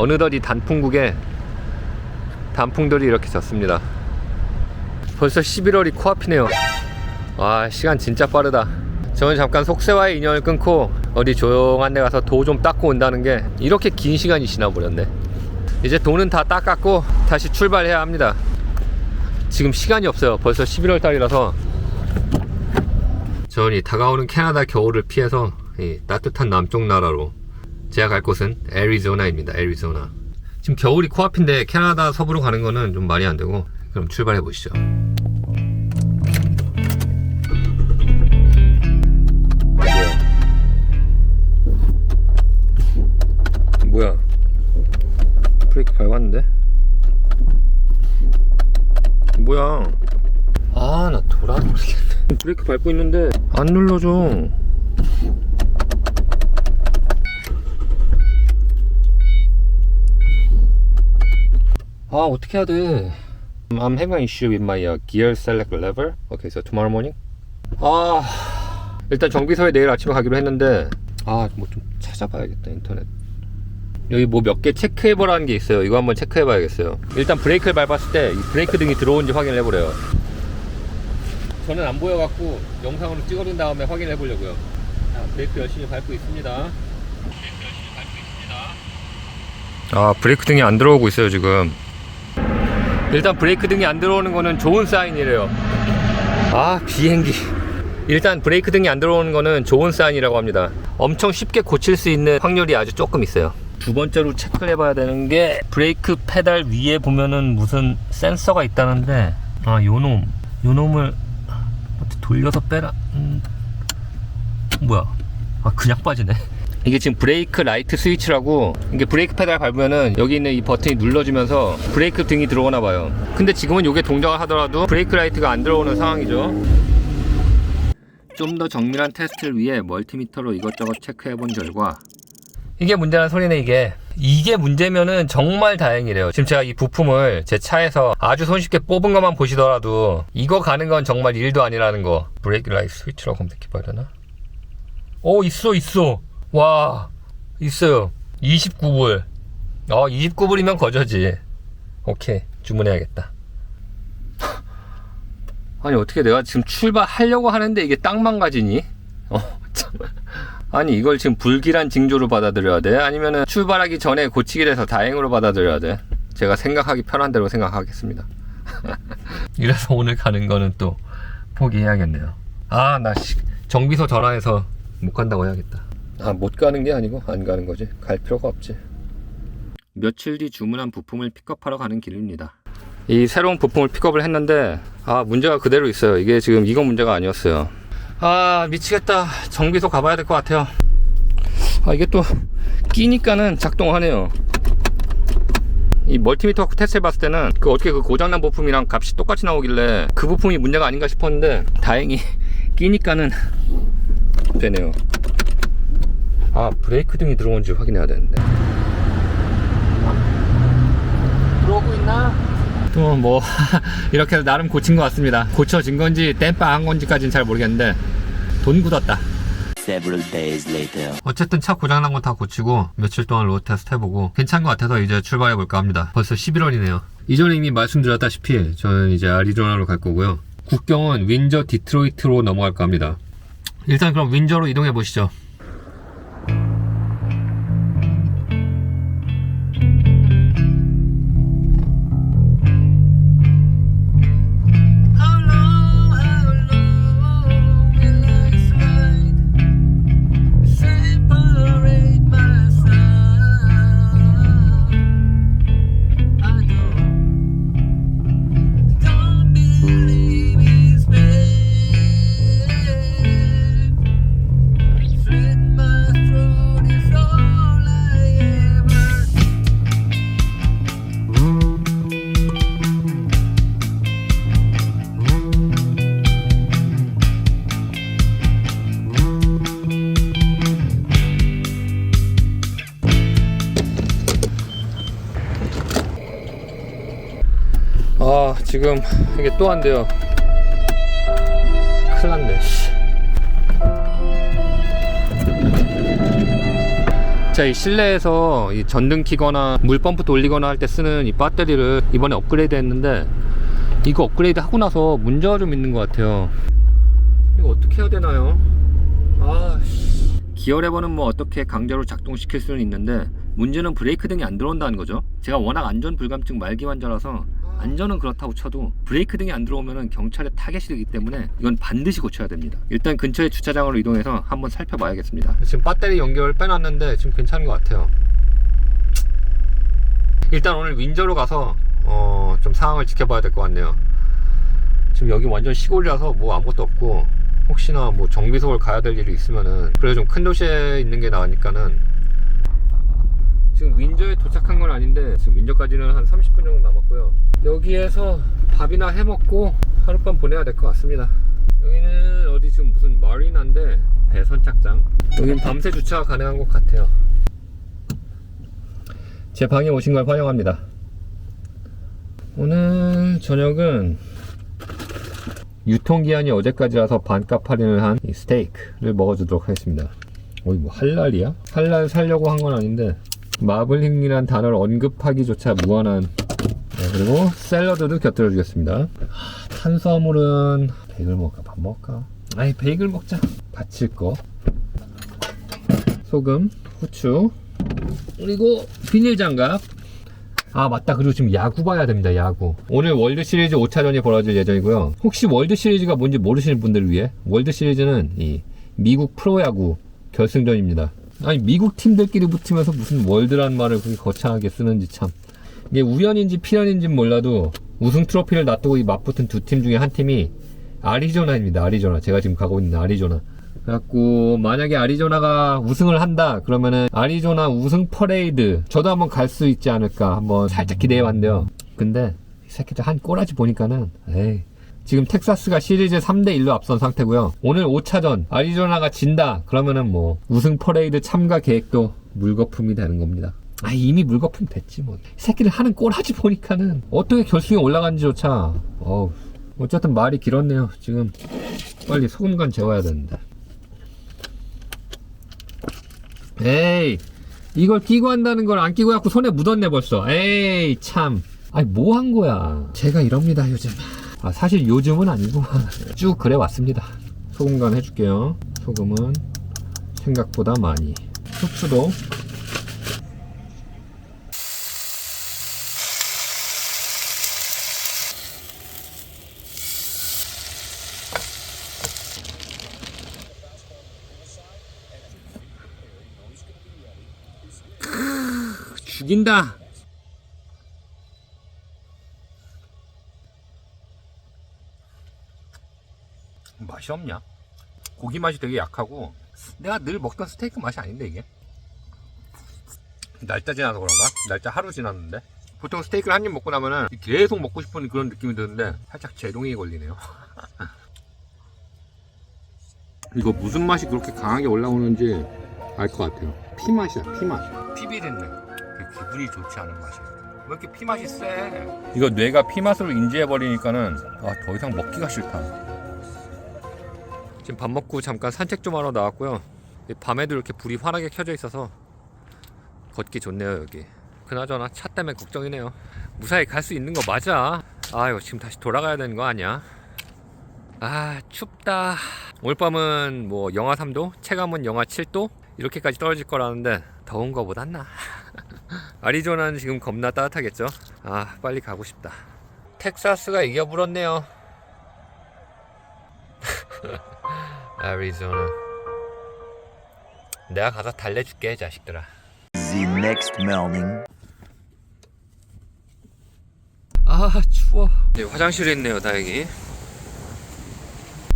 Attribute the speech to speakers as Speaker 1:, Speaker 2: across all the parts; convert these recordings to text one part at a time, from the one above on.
Speaker 1: 어느덧 이 단풍국에 단풍들이 이렇게 졌습니다. 벌써 11월이 코앞이네요. 와 시간 진짜 빠르다. 저는 잠깐 속세와의 인연을 끊고 어디 조용한 데 가서 도 좀 닦고 온다는 게 이렇게 긴 시간이 지나버렸네. 이제 돈은 다 닦았고 다시 출발해야 합니다. 지금 시간이 없어요. 벌써 11월 달이라서 저는 이 다가오는 캐나다 겨울을 피해서 이 따뜻한 남쪽 나라로 제가 갈 곳은 애리조나입니다. 애리조나. 지금 겨울이 코앞인데 캐나다 서부로 가는 거는 좀 말이 안 되고 그럼 출발해 보시죠. 뭐야? 브레이크 밟았는데? 뭐야? 아, 나 돌아버리겠네. 브레이크 밟고 있는데 안 눌러줘. 아, 어떻게 해야 돼? I'm having an issue with my uh, gear select lever. Okay, so tomorrow morning. 아, 일단 정비소에 내일 아침에 가기로 했는데 아, 뭐 좀 찾아봐야겠다 인터넷. 여기 뭐 몇 개 체크해보라는 게 있어요. 이거 한번 체크해봐야겠어요. 일단 브레이크를 밟았을 때이 브레이크 등이 들어온지 확인을 해보래요. 저는 안 보여갖고 영상으로 찍어둔 다음에 확인해 보려고요. 자, 브레이크 열심히 밟고 있습니다. 아, 브레이크 등이 안 들어오고 있어요, 지금. 일단 브레이크 등이 안 들어오는 거는 좋은 사인이래요. 아, 비행기. 일단 브레이크 등이 안 들어오는 거는 좋은 사인이라고 합니다. 엄청 쉽게 고칠 수 있는 확률이 아주 조금 있어요. 두 번째로 체크를 해봐야 되는 게 브레이크 페달 위에 보면은 무슨 센서가 있다는데 아 요놈 요놈을 돌려서 빼라 음, 뭐야 아 그냥 빠지네 이게 지금 브레이크 라이트 스위치라고 이게 브레이크 페달 밟으면은 여기 있는 이 버튼이 눌러지면서 브레이크 등이 들어오나 봐요. 근데 지금은 이게 동작을 하더라도 브레이크 라이트가 안 들어오는 상황이죠. 좀 더 정밀한 테스트를 위해 멀티미터로 이것저것 체크해 본 결과 이게 문제라는 소리네 이게. 이게 문제면은 정말 다행이래요. 지금 제가 이 부품을 제 차에서 아주 손쉽게 뽑은 것만 보시더라도 이거 가는 건 정말 일도 아니라는 거. 브레이크 라이트 스위치라고 검색해 봐야 되나? 오 있어 있어 와 있어요 29불 어 29불이면 거저지 오케이 주문해야겠다 아니 어떻게 내가 지금 출발하려고 하는데 이게 딱 망가지니? 어 참. 아니 이걸 지금 불길한 징조로 받아들여야 돼? 아니면은 출발하기 전에 고치게 돼서 다행으로 받아들여야 돼? 제가 생각하기 편한 대로 생각하겠습니다. 이래서 오늘 가는 거는 또 포기해야겠네요. 아 나 정비소 전화해서 못 간다고 해야겠다. 아 못 가는 게 아니고 안 가는 거지. 갈 필요가 없지. 며칠 뒤 주문한 부품을 픽업하러 가는 길입니다. 이 새로운 부품을 픽업을 했는데 아 문제가 그대로 있어요. 이게 지금 이거 문제가 아니었어요. 아 미치겠다. 정비소 가봐야 될 것 같아요. 아 이게 또 끼니까는 작동하네요. 이 멀티미터 테스트 해 봤을 때는 그 어떻게 그 고장난 부품이랑 값이 똑같이 나오길래 그 부품이 문제가 아닌가 싶었는데 다행히 끼니까는 되네요. 아 브레이크 등이 들어온지 확인해야 되는데. 들어오고 있나? 또 뭐 이렇게 해서 나름 고친 것 같습니다. 고쳐진 건지 땜빵한 건지까지는 잘 모르겠는데 돈 굳었다.
Speaker 2: Several days later.
Speaker 1: 어쨌든 차 고장난 건 다 고치고 며칠 동안 로드 테스트 해보고 괜찮은 것 같아서 이제 출발해 볼까 합니다. 벌써 11월이네요. 이전에 이미 말씀드렸다시피 저는 이제 아리조나로 갈 거고요. 국경은 윈저 디트로이트로 넘어갈까 합니다. 일단 그럼 윈저로 이동해 보시죠. 지금 이게 또 안 돼요. 큰일 났네. 씨. 자, 이 실내에서 이 전등 키거나 물 펌프 돌리거나 할 때 쓰는 이 배터리를 이번에 업그레이드 했는데 이거 업그레이드 하고 나서 문제가 좀 있는 것 같아요. 이거 어떻게 해야 되나요? 아, 씨. 기어 레버는 뭐 어떻게 강제로 작동시킬 수는 있는데 문제는 브레이크 등이 안 들어온다는 거죠. 제가 워낙 안전 불감증 말기 환자라서 안전은 그렇다고 쳐도 브레이크 등이 안 들어오면 경찰에 타겟이 되기 때문에 이건 반드시 고쳐야 됩니다. 일단 근처의 주차장으로 이동해서 한번 살펴봐야겠습니다. 지금 배터리 연결 빼놨는데 지금 괜찮은 것 같아요. 일단 오늘 윈저로 가서 어, 좀 상황을 지켜봐야 될 것 같네요. 지금 여기 완전 시골이라서 뭐 아무것도 없고 혹시나 뭐 정비소를 가야 될 일이 있으면은 그래도 좀 큰 도시에 있는 게 나으니까는 지금 윈저에 도착한 건 아닌데 지금 윈저까지는 한 30분 정도 남았고요. 여기에서 밥이나 해 먹고 하룻밤 보내야 될 것 같습니다. 여기는 어디 지금 무슨 마리나인데? 배 선착장. 여긴 밤새 주차가 가능한 것 같아요. 제 방에 오신 걸 환영합니다. 오늘 저녁은 유통기한이 어제까지라서 반값 할인을 한이 스테이크를 먹어주도록 하겠습니다. 어이 뭐 할랄이야? 할랄 살려고 한 건 아닌데 마블링이란 단어를 언급하기조차 무한한 네, 그리고 샐러드도 곁들여 주겠습니다. 하, 탄수화물은 베이글 먹을까? 밥 먹을까? 아이 베이글 먹자. 받칠 거. 소금, 후추 그리고 비닐 장갑. 아 맞다. 그리고 지금 야구 봐야 됩니다 야구. 오늘 월드 시리즈 5차전이 벌어질 예정이고요. 혹시 월드 시리즈가 뭔지 모르시는 분들을 위해 월드 시리즈는 이 미국 프로야구 결승전입니다 아니 미국 팀들끼리 붙으면서 무슨 월드란 말을 그렇게 거창하게 쓰는지 참. 이게 우연인지 필연인지 몰라도 우승 트로피를 놔두고 이 맞붙은 두 팀 중에 한 팀이 아리조나입니다 아리조나. 제가 지금 가고 있는 아리조나. 그래갖고 만약에 아리조나가 우승을 한다 그러면은 아리조나 우승 퍼레이드 저도 한번 갈 수 있지 않을까 한번 살짝 기대해봤는데요. 근데 이 새끼들 한 꼬라지 보니까는 에이 지금 텍사스가 시리즈 3대 1로 앞선 상태고요. 오늘 5차전 아리조나가 진다. 그러면은 뭐 우승 퍼레이드 참가 계획도 물거품이 되는 겁니다. 아 이미 물거품 됐지 뭐이 새끼들 하는 꼬라지 보니까는 어떻게 결승에 올라간지조차 어우 어쨌든 말이 길었네요. 지금 빨리 소금간 재워야 되는데. 에이 이걸 끼고 한다는 걸 안 끼고 갖고 손에 묻었네 벌써. 에이 참. 아니 뭐 한 거야? 제가 이럽니다 요즘 아 사실 요즘은 아니고 쭉 그래 왔습니다. 소금 간 해줄게요. 소금은 생각보다 많이. 후추도. 죽인다 맛이 없냐? 고기 맛이 되게 약하고 내가 늘 먹던 스테이크 맛이 아닌데 이게? 날짜 지나서 그런가? 날짜 하루 지났는데? 보통 스테이크를 한 입 먹고 나면은 계속 먹고 싶은 그런 느낌이 드는데 살짝 제동이 걸리네요. 이거 무슨 맛이 그렇게 강하게 올라오는지 알 것 같아요. 피 맛이야 피 맛. 피비린내 그 기분이 좋지 않은 맛이야 왜 이렇게 피 맛이 세 이거 뇌가 피 맛으로 인지해 버리니까는 아, 더 이상 먹기가 싫다 지금 밥 먹고 잠깐 산책 좀 하러 나왔고요. 이 밤에도 이렇게 불이 환하게 켜져 있어서 걷기 좋네요 여기. 그나저나 차 때문에 걱정이네요. 무사히 갈 수 있는 거 맞아. 아유 지금 다시 돌아가야 되는 거 아니야? 아 춥다. 오늘 밤은 뭐 영하 3도, 체감은 영하 7도 이렇게까지 떨어질 거라는데 더운 거보단 나. 아리조나는 지금 겁나 따뜻하겠죠? 아 빨리 가고 싶다. 텍사스가 이겨불었네요. 아리조나. 내가 가서 달래줄게 자식들아.
Speaker 2: The next morning.
Speaker 1: 아 추워. 네, 화장실에 있네요 다행히.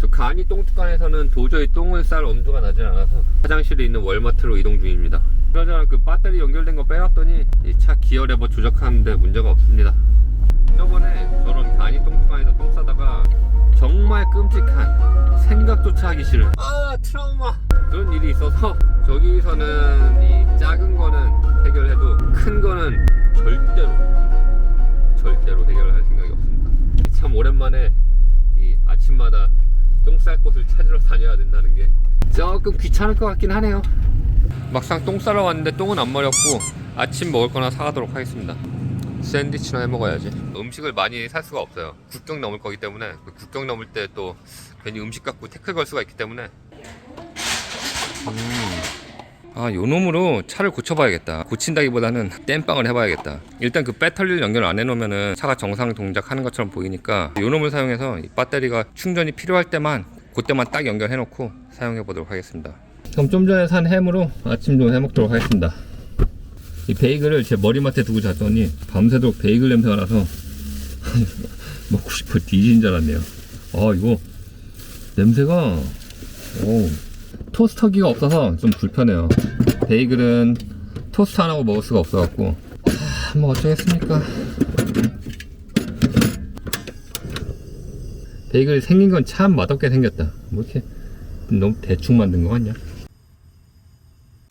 Speaker 1: 저 간이 똥뚜껑에서는 도저히 똥을 쌀 엄두가 나진 않아서 화장실에 있는 월마트로 이동 중입니다. 그러잖아 그 배터리 연결된 거 빼놨더니 이차 기어 레버 조작하는데 문제가 없습니다. 저번에 저런 간이 똥뚜껑에서 똥 싸다가 정말 끔찍한 생각조차 하기 싫은. 아 트라우마. 그런 일이 있어서 저기서는 이 작은 거는 해결해도 큰 거는 절대로 절대로 해결할 생각이 없습니다. 참 오랜만에 이 아침마다 똥 쌀 곳을 찾으러 다녀야 된다는 게 조금 귀찮을 것 같긴 하네요. 막상 똥 싸러 왔는데 똥은 안 마렵고 아침 먹을 거나 사가도록 하겠습니다. 샌드위치나 해 먹어야지. 음식을 많이 살 수가 없어요. 국경 넘을 거기 때문에 그 국경 넘을 때 또 괜히 음식 갖고 태클 걸 수가 있기 때문에. 음. 아, 요 놈으로 차를 고쳐봐야겠다. 고친다기보다는 땜빵을 해봐야겠다. 일단 그 배터리를 연결 안 해놓으면은 차가 정상 동작하는 것처럼 보이니까 요 놈을 사용해서 이 배터리가 충전이 필요할 때만 그때만 딱 연결해놓고 사용해 보도록 하겠습니다. 그럼 좀 전에 산 햄으로 아침 좀 해먹도록 하겠습니다. 이 베이글을 제 머리맡에 두고 잤더니 밤새도록 베이글 냄새가 나서 먹고 싶어 뒤지는 줄 알았네요. 아 이거 냄새가 오 토스터기가 없어서 좀 불편해요. 베이글은 토스트 안 하고 먹을 수가 없어갖고 아, 뭐 어쩌겠습니까. 베이글이 생긴 건 참 맛없게 생겼다. 뭐 이렇게 너무 대충 만든 거 같냐?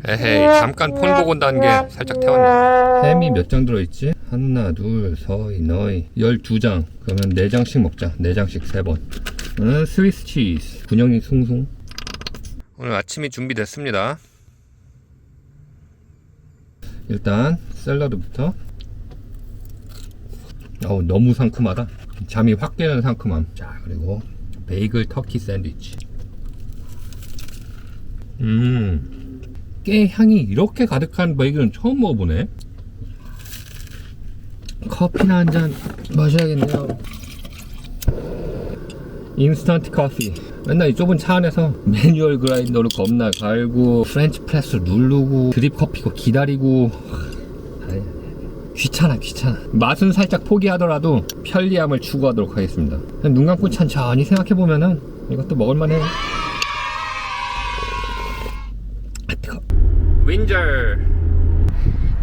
Speaker 1: 에헤이 잠깐 폰 보고 온다는 게 살짝 태웠네. 햄이 몇 장 들어있지? 하나 둘 서이 너이. 12장. 그러면 4장씩 먹자. 4장씩 3번. 음, 스위스 치즈. 군영이 숭숭 오늘 아침이 준비됐습니다. 일단 샐러드부터. 어우 너무 상큼하다. 잠이 확 깨는 상큼함. 자 그리고 베이글 터키 샌드위치. 음 깨 향이 이렇게 가득한 베이글은 처음 먹어보네. 커피나 한 잔 마셔야겠네요. 인스턴트 커피. 맨날 이 좁은 차 안에서 매뉴얼 그라인더로 겁나 갈고 프렌치 프레스 누르고 드립 커피고 기다리고 귀찮아 귀찮아 맛은 살짝 포기하더라도 편리함을 추구하도록 하겠습니다 눈 감고 천천히 생각해보면은 이것도 먹을만해요 윈저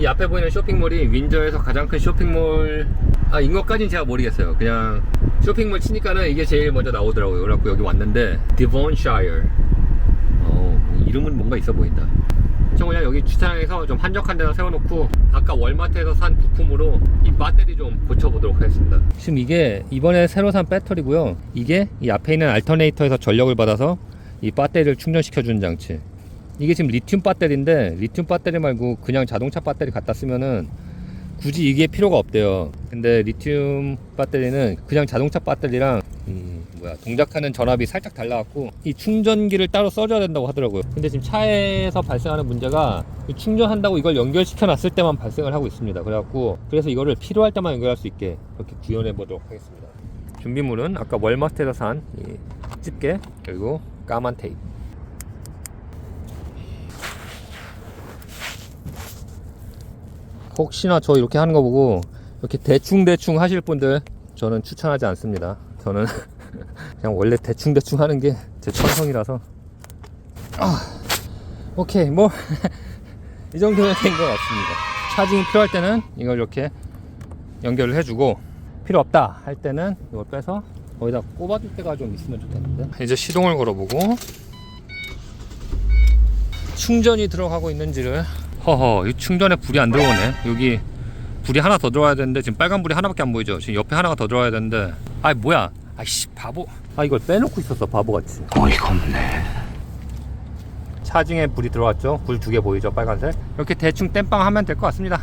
Speaker 1: 이 앞에 보이는 쇼핑몰이 윈저에서 가장 큰 쇼핑몰 아 인 것까지는 제가 모르겠어요. 그냥 쇼핑몰 치니까는 이게 제일 먼저 나오더라고요. 그래갖고 여기 왔는데 디본샤이어 어 이름은 뭔가 있어 보인다. 저 그냥 여기 주차장에서 좀 한적한 데다 세워놓고 아까 월마트에서 산 부품으로 이 배터리 좀 고쳐보도록 하겠습니다. 지금 이게 이번에 새로 산 배터리고요. 이게 이 앞에 있는 알터네이터에서 전력을 받아서 이 배터리를 충전시켜주는 장치 이게 지금 리튬 배터리인데 리튬 배터리 말고 그냥 자동차 배터리 갖다 쓰면은 굳이 이게 필요가 없대요. 근데 리튬 배터리는 그냥 자동차 배터리랑 이 뭐야 동작하는 전압이 살짝 달라갖고 이 충전기를 따로 써줘야 된다고 하더라고요. 근데 지금 차에서 발생하는 문제가 이 충전한다고 이걸 연결시켜 놨을 때만 발생을 하고 있습니다. 그래갖고 그래서 이거를 필요할 때만 연결할 수 있게 이렇게 구현해 보도록 하겠습니다. 준비물은 아까 월마트에서 산이 집게 그리고 까만 테이프. 혹시나 저 이렇게 하는 거 보고 이렇게 대충대충 하실 분들 저는 추천하지 않습니다. 저는 그냥 원래 대충대충 하는 게 제 천성이라서 아, 오케이 뭐 이 정도면 된 것 같습니다. 차징이 필요할 때는 이걸 이렇게 연결을 해주고 필요 없다 할 때는 이걸 빼서 거기다 꼽아줄 때가 좀 있으면 좋겠는데 이제 시동을 걸어보고 충전이 들어가고 있는지를 허허 이 충전에 불이 안 들어오네. 여기 불이 하나 더 들어와야 되는데 지금 빨간 불이 하나밖에 안 보이죠? 지금 옆에 하나가 더 들어와야 되는데. 아이 뭐야? 아이씨 바보. 아 이걸 빼놓고 있었어 바보같이. 어이가 없네. 차징에 불이 들어왔죠? 불 두 개 보이죠 빨간색? 이렇게 대충 땜빵 하면 될 것 같습니다.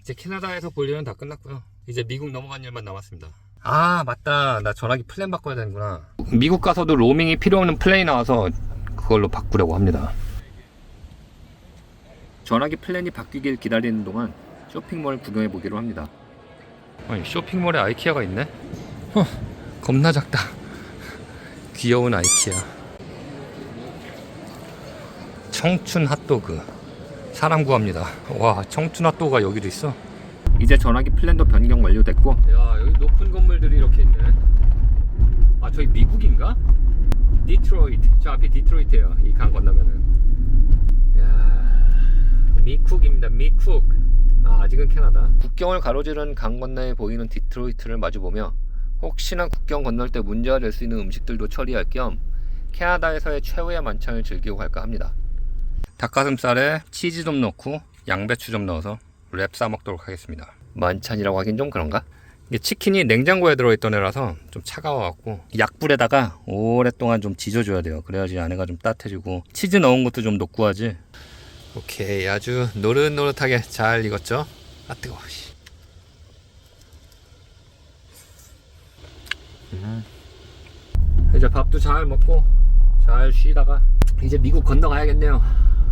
Speaker 1: 이제 캐나다에서 볼 일은 다 끝났고요. 이제 미국 넘어간 일만 남았습니다. 아 맞다. 나 전화기 플랜 바꿔야 되는구나. 미국 가서도 로밍이 필요 없는 플랜이 나와서 그걸로 바꾸려고 합니다 전화기 플랜이 바뀌길 기다리는 동안 쇼핑몰 구경해 보기로 합니다. 아니 쇼핑몰에 아이키아가 있네? 허, 겁나 작다. 귀여운 아이키아. 청춘 핫도그. 사람 구합니다. 와 청춘 핫도그가 여기도 있어. 이제 전화기 플랜도 변경 완료됐고. 야 여기 높은 건물들이 이렇게 있네. 아 저기 미국인가? 디트로이트. 저 앞이 디트로이트예요. 이 강 건너면은. 야. 미쿡입니다. 미쿡. 아, 아직은 캐나다. 국경을 가로지른 강 건너에 보이는 디트로이트를 마주보며 혹시나 국경 건널 때 문제가 될 수 있는 음식들도 처리할 겸 캐나다에서의 최후의 만찬을 즐기고 갈까 합니다. 닭가슴살에 치즈 좀 넣고 양배추 좀 넣어서 랩 싸 먹도록 하겠습니다. 만찬이라고 하긴 좀 그런가? 이게 치킨이 냉장고에 들어있던 애라서 좀 차가워갖고 약불에다가 오랫동안 좀 지져줘야 돼요. 그래야지 안에가 좀 따뜻해지고 치즈 넣은 것도 좀 녹고 하지 오케이 아주 노릇노릇하게 잘 익었죠? 아 뜨거워 씨. 음. 이제 밥도 잘 먹고 잘 쉬다가 이제 미국 건너가야겠네요.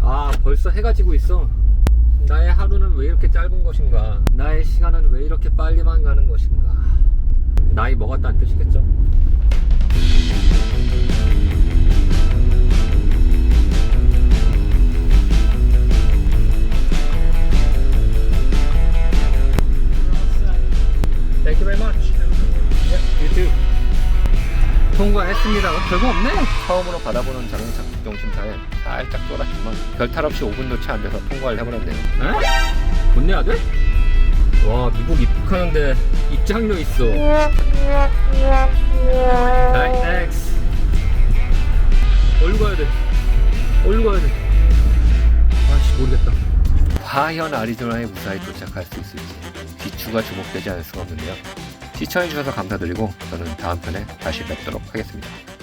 Speaker 1: 아 벌써 해가 지고 있어. 나의 하루는 왜 이렇게 짧은 것인가? 나의 시간은 왜 이렇게 빨리만 가는 것인가? 나이 먹었다는 뜻이겠죠 Thank you very much. Yeah, you too. 통과했습니다. 어, 별거 없네. 처음으로 받아보는 자동차 경심사에 살짝 쫄았지만 별 탈 없이 5분도 채 안 돼서 통과를 해버렸네요. 에? 돈 내야 돼? 와 미국 입국하는데 입장료 있어. 아이, 땡스. 어디로 가야 돼? 어디로 가야 돼? 아씨 모르겠다. 과연 아리조나에 무사히 도착할 수 있을지 귀추가 주목되지 않을 수가 없는데요. 시청해주셔서 감사드리고 저는 다음 편에 다시 뵙도록 하겠습니다.